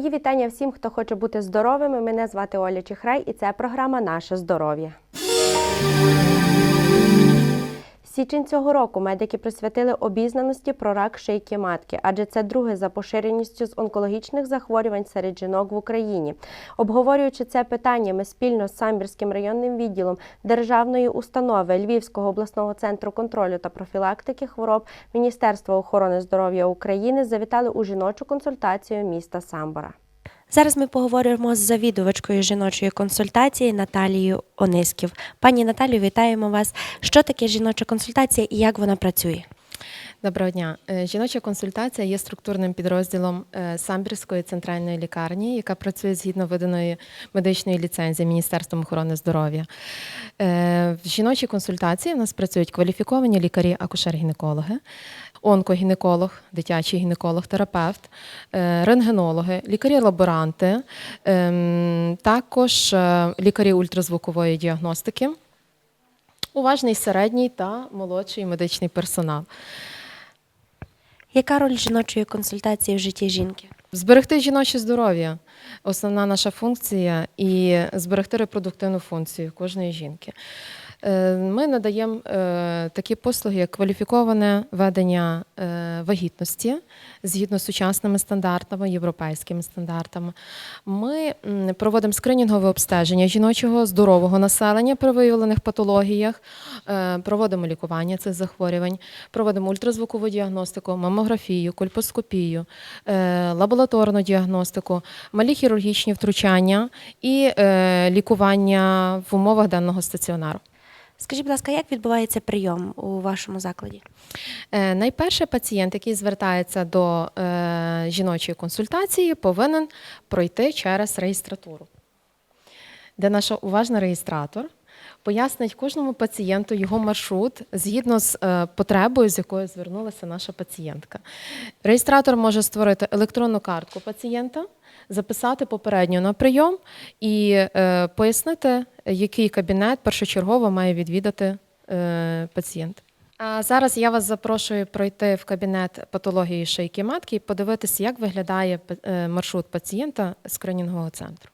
Мої вітання всім, хто хоче бути здоровими. Мене звати Оля Чихрай, і це програма Наше здоров'я. Січень цього року медики присвятили обізнаності про рак шийки матки, адже це друге за поширеністю з онкологічних захворювань серед жінок в Україні. Обговорюючи це питання, ми спільно з Самбірським районним відділом державної установи Львівського обласного центру контролю та профілактики хвороб Міністерства охорони здоров'я України завітали у жіночу консультацію міста Самбора. Зараз ми поговоримо з завідувачкою жіночої консультації Наталією Онисків. Пані Наталію, вітаємо вас. Що таке жіноча консультація і як вона працює? Доброго дня. Е, Жіноча консультація є структурним підрозділом е, Самбірської центральної лікарні, яка працює згідно виданої медичної ліцензії Міністерством охорони здоров'я. Е, В жіночій консультації в нас працюють кваліфіковані лікарі, акушер-гінекологи, онкогінеколог, дитячий гінеколог, терапевт, рентгенологи, лікарі-лаборанти, ем, також лікарі ультразвукової діагностики. Уважний середній та молодший медичний персонал. Яка роль жіночої консультації в житті жінки? Зберегти жіноче здоров'я основна наша функція, і зберегти репродуктивну функцію кожної жінки. Е, Ми надаємо е, такі послуги, як кваліфіковане ведення е, вагітності згідно з сучасними стандартами, європейськими стандартами. Ми проводимо скринінгове обстеження жіночого здорового населення при виявлених патологіях, проводимо лікування цих захворювань, проводимо ультразвукову діагностику, мамографію, кольпоскопію, е, лабораторну діагностику, малі хірургічні втручання і лікування в умовах денного стаціонару. Скажіть, будь ласка, як відбувається прийом у вашому закладі? Е, Найперше пацієнт, який звертається до е, жіночої консультації, повинен пройти через реєстратуру, де наш уважний реєстратор пояснить кожному пацієнту його маршрут згідно з е, потребою, з якою звернулася наша пацієнтка. Реєстратор може створити електронну картку пацієнта, записати попередньо на прийом і е, пояснити, який кабінет першочергово має відвідати е, пацієнт. А зараз я вас запрошую пройти в кабінет патології шийки матки і подивитися, як виглядає маршрут пацієнта скринінгового центру.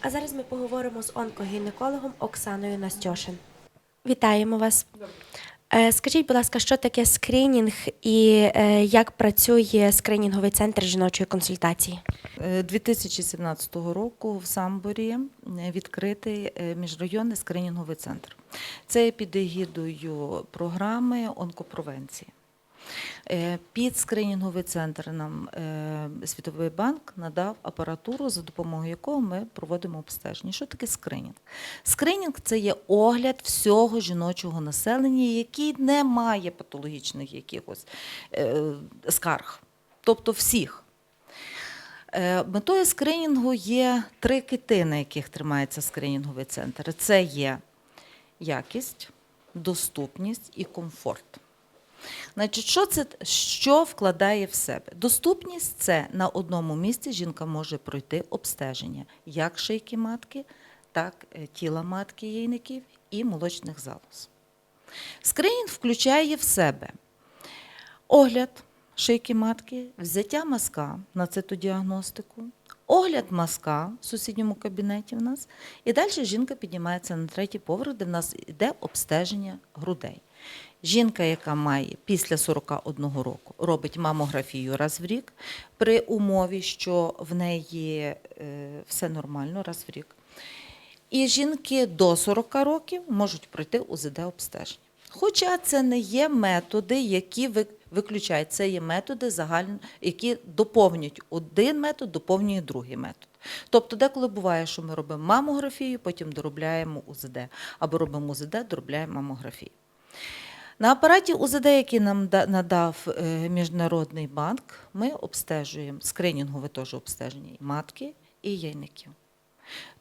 А зараз ми поговоримо з онкогінекологом Оксаною Настьошин. Вітаємо вас. Е, Скажіть, будь ласка, що таке скринінг і е, як працює скринінговий центр жіночої консультації? Е, 2017 року в Самборі е, відкритий е, міжрайонний скринінговий центр. Це під егідою програми онкопровенції. Е, Під скринінговий центр нам е, Світовий банк надав апаратуру, за допомогою якого ми проводимо обстеження. Що таке скринінг? Скринінг це є огляд всього жіночого населення, який не має патологічних якихось е, скарг, тобто всіх. Метою скринінгу є три кити, на яких тримається скринінговий центр. Це є якість, доступність і комфорт. Значить, що це що вкладає в себе? Доступність це на одному місці жінка може пройти обстеження як шийки матки, так е, тіла матки яйників і молочних залоз. Скринінг включає в себе огляд шийки матки, взяття мазка на цитодіагностику, огляд мазка в сусідньому кабінеті в нас, і далі жінка піднімається на третій поверх, де в нас йде обстеження грудей. Жінка, яка має після 41 року, робить мамографію раз в рік, при умові, що в неї е, все нормально раз в рік. І жінки до 40 років можуть пройти УЗД обстеження. Хоча це не є методи, які виключають, це є методи загальні, які доповнюють один метод, доповнює другий метод. Тобто, деколи буває, що ми робимо мамографію, потім доробляємо УЗД, або робимо УЗД, доробляємо мамографію. На апараті УЗД, який нам надав е, Міжнародний банк, ми обстежуємо скринінгове теж обстеження і матки, і яйників.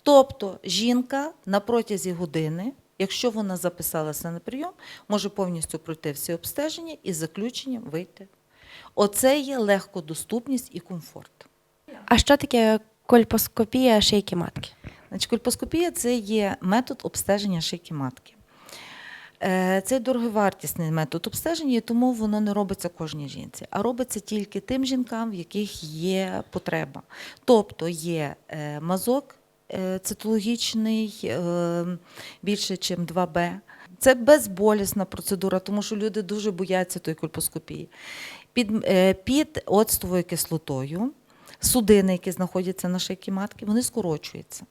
Тобто жінка на протязі години, якщо вона записалася на прийом, може повністю пройти всі обстеження і з заключенням вийти. Оце є легкодоступність і комфорт. А що таке кольпоскопія шийки матки? Значить, кольпоскопія це є метод обстеження шийки матки. Е, Це дороговартісний метод обстеження, тому воно не робиться кожній жінці, а робиться тільки тим жінкам, в яких є потреба. Тобто є е, мазок е, цитологічний більше, ніж 2Б. Це безболісна процедура, тому що люди дуже бояться тої кольпоскопії. Під, під оцтовою кислотою судини, які знаходяться на шийці матки, вони скорочуються.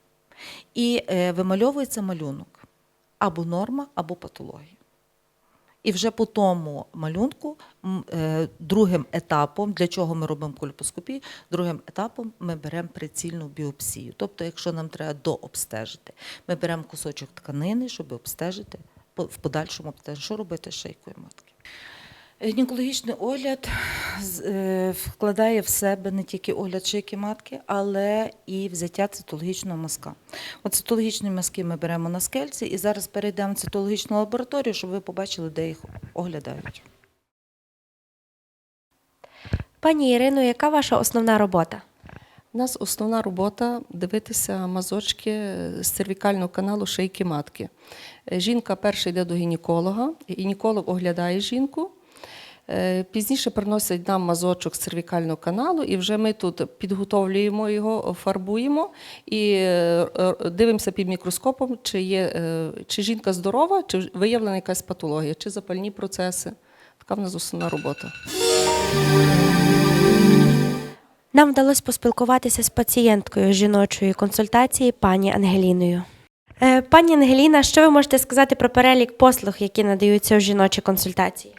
І вимальовується малюнок або норма, або патологія. І вже по тому малюнку, е, другим етапом, для чого ми робимо кольпоскопію, другим етапом ми беремо прицільну біопсію. Тобто, якщо нам треба дообстежити, ми беремо кусочок тканини, щоб обстежити в подальшому що робити з шийкою матки. Гінекологічний огляд е, вкладає в себе не тільки огляд шийки матки, але і взяття цитологічного мазка. От цитологічні мазки ми беремо на скельці і зараз перейдемо в цитологічну лабораторію, щоб ви побачили, де їх оглядають. Пані Ірино, яка ваша основна робота? У нас основна робота дивитися мазочки з цервікального каналу шийки матки. Жінка перша йде до гінеколога, гінеколог оглядає жінку. Е, Пізніше приносять нам мазочок з цервікального каналу, і вже ми тут підготовлюємо його, фарбуємо і е, е, дивимося під мікроскопом, чи є чи жінка здорова, чи виявлена якась патологія, чи запальні процеси. Така в нас основна робота. Нам вдалося поспілкуватися з пацієнткою жіночої консультації пані Ангеліною. Пані Ангеліна, що ви можете сказати про перелік послуг, які надаються у жіночій консультації?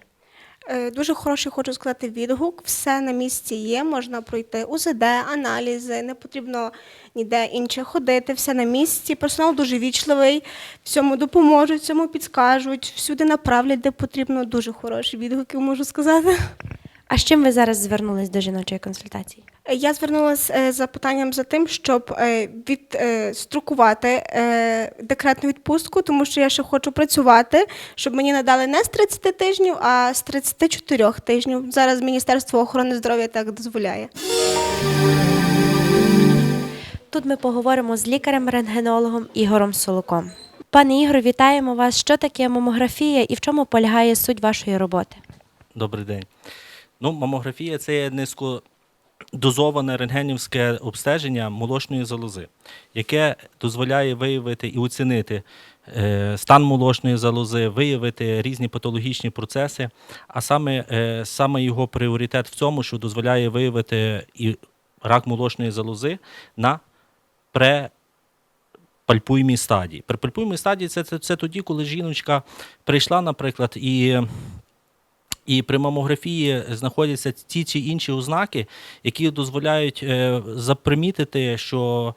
Е, Дуже хороший хочу сказати відгук. Все на місці є. Можна пройти УЗД, аналізи, не потрібно ніде інше ходити. Все на місці. Персонал дуже вічливий, всьому допоможуть, всьому підскажуть, всюди направлять, де потрібно. Дуже хороші відгуки, можу сказати. А з чим ви зараз звернулись до жіночої консультації? Е, Я звернулася за питанням за тим, щоб е, відстрокувати е, декретну відпустку, тому що я ще хочу працювати, щоб мені надали не з 30 тижнів, а з 34 тижнів. Зараз Міністерство охорони здоров'я так дозволяє. Тут ми поговоримо з лікарем-рентгенологом Ігорем Солоком. Пане Ігор, вітаємо вас. Що таке мамографія і в чому полягає суть вашої роботи? Добрий день. Ну, мамографія це є низькодозоване рентгенівське обстеження молочної залози, яке дозволяє виявити і оцінити е, стан молочної залози, виявити різні патологічні процеси. А саме, е, саме його пріоритет в цьому, що дозволяє виявити і рак молочної залози на пре пальпуємій стадії. При пальпуємій стадії це, це, це тоді, коли жіночка прийшла, наприклад, і і при мамографії знаходяться ті чи інші ознаки, які дозволяють е, запримітити, що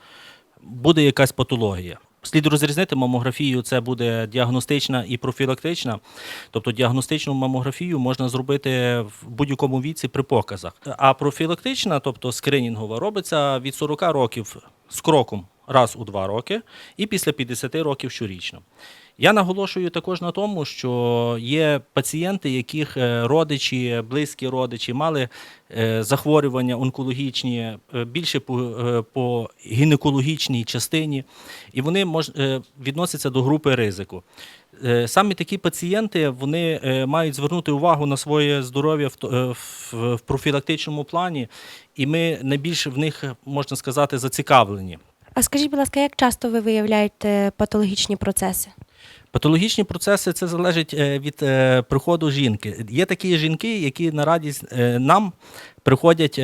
буде якась патологія. Слід розрізнити мамографію, це буде діагностична і профілактична. Тобто діагностичну мамографію можна зробити в будь-якому віці при показах. А профілактична, тобто скринінгова, робиться від 40 років з кроком раз у 2 роки і після 50 років щорічно. Я наголошую також на тому, що є пацієнти, яких е, родичі, близькі родичі мали е, захворювання онкологічні е, більше по, по гінекологічній частині, і вони мож, відносяться до групи ризику. Саме такі пацієнти вони мають звернути увагу на своє здоров'я в профілактичному плані, і ми найбільше в них можна сказати зацікавлені. А скажіть, будь ласка, як часто ви виявляєте патологічні процеси? Патологічні процеси це залежить е, від е, приходу жінки. Є такі жінки, які на радість е, нам приходять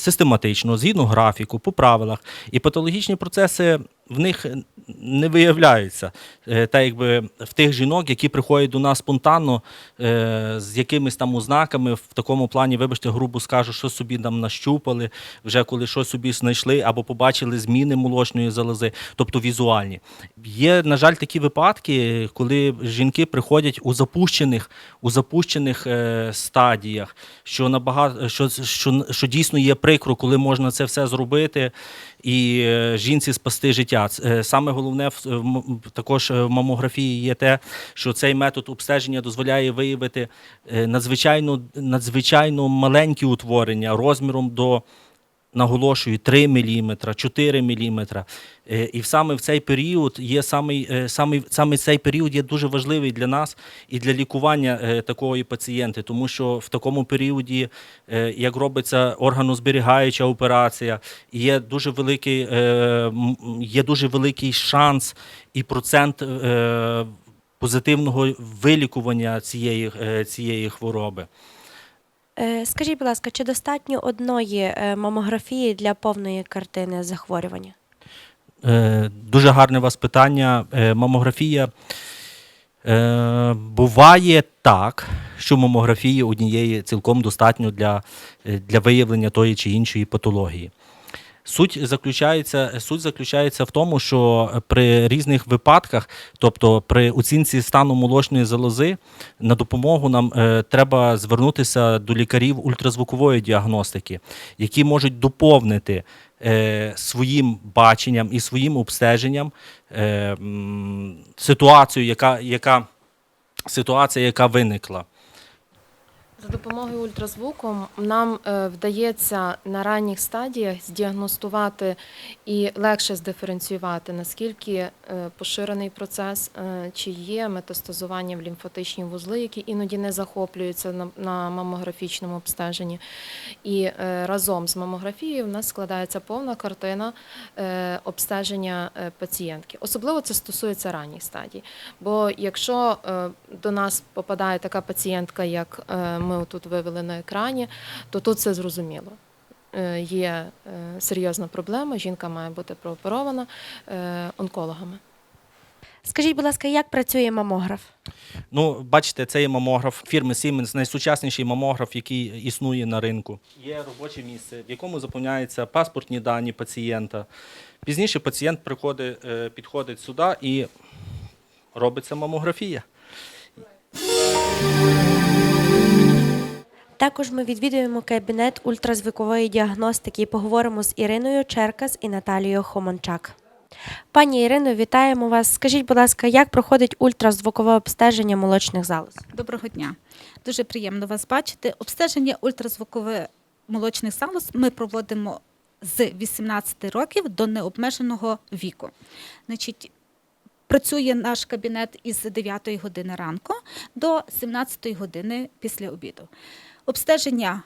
систематично, згідно графіку, по правилах. І патологічні процеси в них не виявляються. Е, Та якби в тих жінок, які приходять до нас спонтанно е, з якимись там ознаками, в такому плані, вибачте, грубо скажу, що собі там нащупали, вже коли щось собі знайшли або побачили зміни молочної залози, тобто візуальні. Є, на жаль, такі випадки, коли жінки приходять у запущених, у запущених е, стадіях, що набагато що, що, що дійсно є прикро, коли можна це все зробити і е, жінці спасти життя. Е, Саме головне в також е, в мамографії є те, що цей метод обстеження дозволяє виявити е, надзвичайно, надзвичайно маленькі утворення розміром до наголошую 3 мм, 4 мм. І саме в цей період є самий, е, самий, саме цей період є дуже важливий для нас і для лікування е, такої пацієнти, тому що в такому періоді, е, як робиться органозберігаюча операція, є дуже великий, е, є дуже великий шанс і процент позитивного вилікування цієї, цієї хвороби. Е, Скажіть, будь ласка, чи достатньо одної е, мамографії для повної картини захворювання? Е, Дуже гарне у вас питання. Мамографія. Буває так, що мамографії однієї цілком достатньо для, для виявлення тої чи іншої патології. Суть заключається, суть заключається в тому, що при різних випадках, тобто при оцінці стану молочної залози, на допомогу нам е, треба звернутися до лікарів ультразвукової діагностики, які можуть доповнити е, своїм баченням і своїм обстеженням е, ситуацію, яка, яка, ситуація, яка виникла. За допомогою ультразвуку нам е, вдається на ранніх стадіях здіагностувати і легше здиференціювати, наскільки е, поширений процес, е, чи є метастазування в лімфатичні вузли, які іноді не захоплюються на, мамографічному обстеженні. І разом з мамографією в нас складається повна картина обстеження пацієнтки. Особливо це стосується ранніх стадій. Бо якщо до нас попадає така пацієнтка, як ми тут вивели на екрані, то тут все зрозуміло. Е, Є е, серйозна проблема, жінка має бути прооперована е, онкологами. Скажіть, будь ласка, як працює мамограф? Ну, бачите, це є мамограф фірми Siemens, найсучасніший мамограф, який існує на ринку. Є робоче місце, в якому заповняються паспортні дані пацієнта. Пізніше пацієнт приходить, підходить сюди і робиться мамографія. Також ми відвідуємо кабінет ультразвукової діагностики і поговоримо з Іриною Черкас і Наталією Хомончак. Пані Ірино, вітаємо вас. Скажіть, будь ласка, як проходить ультразвукове обстеження молочних залоз? Доброго дня. Дуже приємно вас бачити. Обстеження ультразвукове молочних залоз ми проводимо з 18 років до необмеженого віку. Значить, працює наш кабінет із 9 години ранку до 17 години після обіду. Обстеження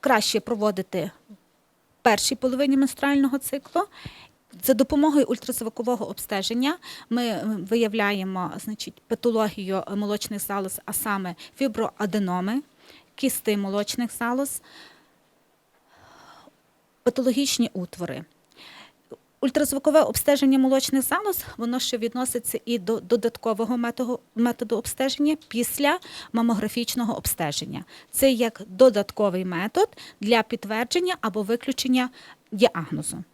краще проводити в першій половині менструального циклу. За допомогою ультразвукового обстеження ми е, виявляємо значить, патологію молочних залоз, а саме фіброаденоми, кісти молочних залоз, патологічні утвори. Ультразвукове обстеження молочних залоз, воно ще відноситься і до додаткового методу, методу обстеження після мамографічного обстеження. Це як додатковий метод для підтвердження або виключення діагнозу.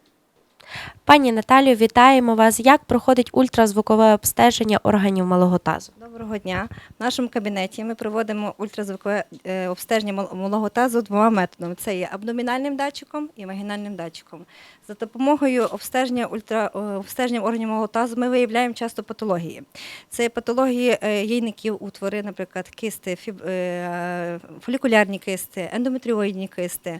Пані Наталію, вітаємо вас. Як проходить ультразвукове обстеження органів малого тазу? Доброго дня. В нашому кабінеті ми проводимо ультразвукове е, обстеження малого тазу двома методами: це є абдомінальним датчиком і вагінальним датчиком. За допомогою обстеження ультра е, обстеження органів малого тазу ми виявляємо часто патології. Це патології е, яйників, утвори, наприклад, кисти, е, фолікулярні кисти, ендометріоїдні кисти.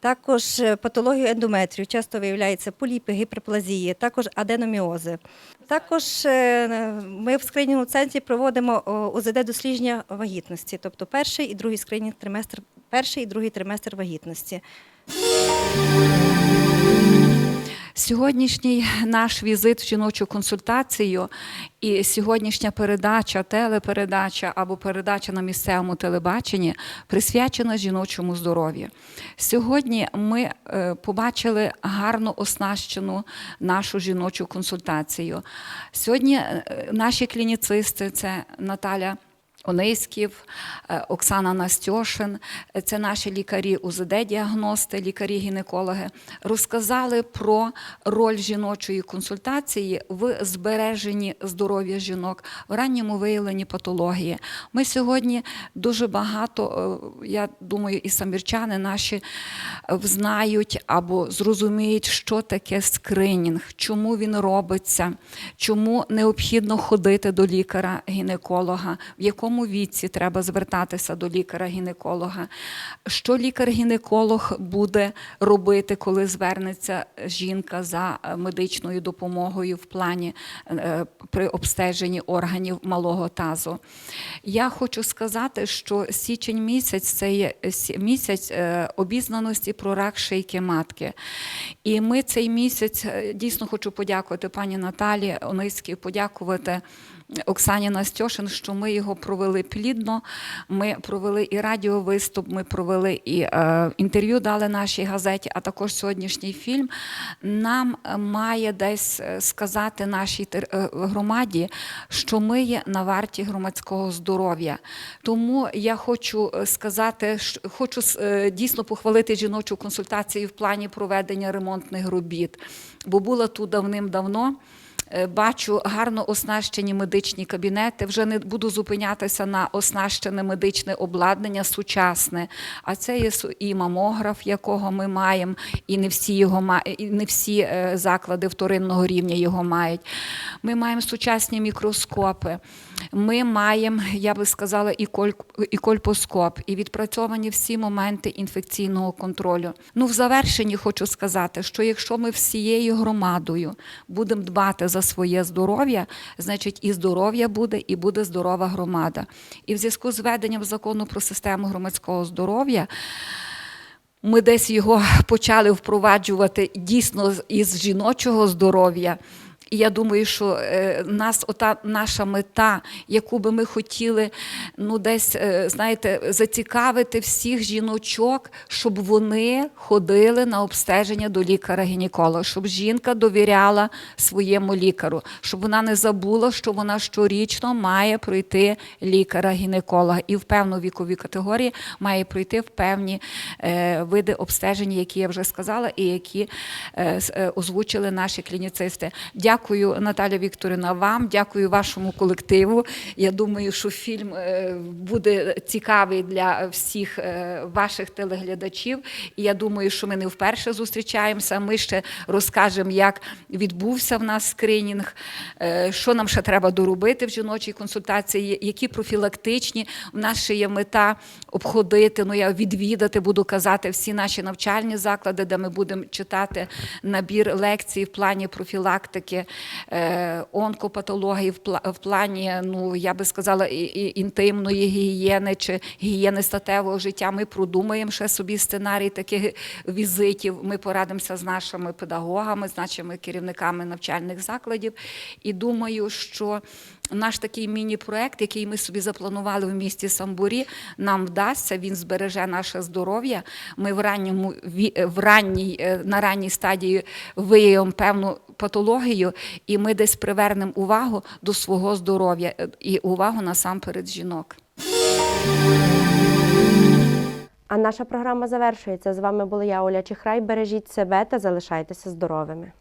Також е, патологію ендометрію часто виявляються поліпи, гіперплазії, також аденоміози. Також е, ми в скринінговому центрі проводимо о, УЗД дослідження вагітності, тобто перший і другий скринінг триместр, перший і другий триместр вагітності. Сьогоднішній наш візит в жіночу консультацію і сьогоднішня передача, телепередача або передача на місцевому телебаченні присвячена жіночому здоров'ю. Сьогодні ми е, побачили гарно оснащену нашу жіночу консультацію. Сьогодні е, наші клініцисти це Наталя. Онисків, е, Оксана Настьошин, е, це наші лікарі УЗД-діагности, лікарі-гінекологи, розказали про роль жіночої консультації в збереженні здоров'я жінок, в ранньому виявленні патології. Ми сьогодні дуже багато, е, я думаю, і самірчани наші знають або зрозуміють, що таке скринінг, чому він робиться, чому необхідно ходити до лікаря-гінеколога, в якому якому віці треба звертатися до лікаря-гінеколога, що лікар-гінеколог буде робити, коли звернеться жінка за е, медичною допомогою в плані е, при обстеженні органів малого тазу. Я хочу сказати, що січень місяць це є місяць е, обізнаності про рак шийки матки. І ми цей місяць е, дійсно хочу подякувати пані Наталі Ониській, подякувати. Оксані Настьошин, що ми його провели плідно. Ми провели і радіовиступ, ми провели і е, інтерв'ю дали нашій газеті, а також сьогоднішній фільм нам е, має десь е, сказати нашій е, громаді, що ми є на варті громадського здоров'я. Тому я хочу сказати, хочу дійсно похвалити жіночу консультацію в плані проведення ремонтних робіт, бо була тут давним-давно. Е, Бачу гарно оснащені медичні кабінети. Вже не буду зупинятися на оснащене медичне обладнання сучасне. А це є і мамограф, якого ми маємо, і не всі його і не всі е, заклади вторинного рівня його мають. Ми маємо сучасні мікроскопи. Ми маємо, я би сказала, і, коль, і кольпоскоп, і відпрацьовані всі моменти інфекційного контролю. Ну, в завершенні хочу сказати, що якщо ми всією громадою будемо дбати за своє здоров'я, значить і здоров'я буде, і буде здорова громада. І в зв'язку з введенням закону про систему громадського здоров'я. Ми десь його почали впроваджувати дійсно із жіночого здоров'я. І я думаю, що е, нас, ота наша мета, яку би ми хотіли, ну десь е, знаєте, зацікавити всіх жіночок, щоб вони ходили на обстеження до лікаря-гінеколога, щоб жінка довіряла своєму лікару, щоб вона не забула, що вона щорічно має пройти лікаря-гінеколога і в певну вікові категорії має пройти в певні е, види обстеження, які я вже сказала, і які озвучили наші клініцисти. Дякую, Наталя Вікторівна, вам, дякую вашому колективу. Я думаю, що фільм е, буде цікавий для всіх е, ваших телеглядачів. І я думаю, що ми не вперше зустрічаємося. Ми ще розкажемо, як відбувся в нас скринінг, е, що нам ще треба доробити в жіночій консультації, які профілактичні. У нас ще є мета обходити, ну я відвідати, буду казати, всі наші навчальні заклади, де ми будемо читати набір лекцій в плані профілактики онкопатології, в плані, ну я би сказала, інтимної гігієни чи гігієни статевого життя. Ми продумаємо ще собі сценарій таких візитів. Ми порадимося з нашими педагогами, з нашими керівниками навчальних закладів. І думаю, що наш такий міні-проект, який ми собі запланували в місті Самбурі, нам вдасться. Він збереже наше здоров'я. Ми в ранньому в ранній е, на ранній стадії виявимо певну патологію, і ми десь привернемо увагу до свого здоров'я е, і увагу насамперед жінок. А наша програма завершується. З вами була я, Оля Чихрай. Бережіть себе та залишайтеся здоровими.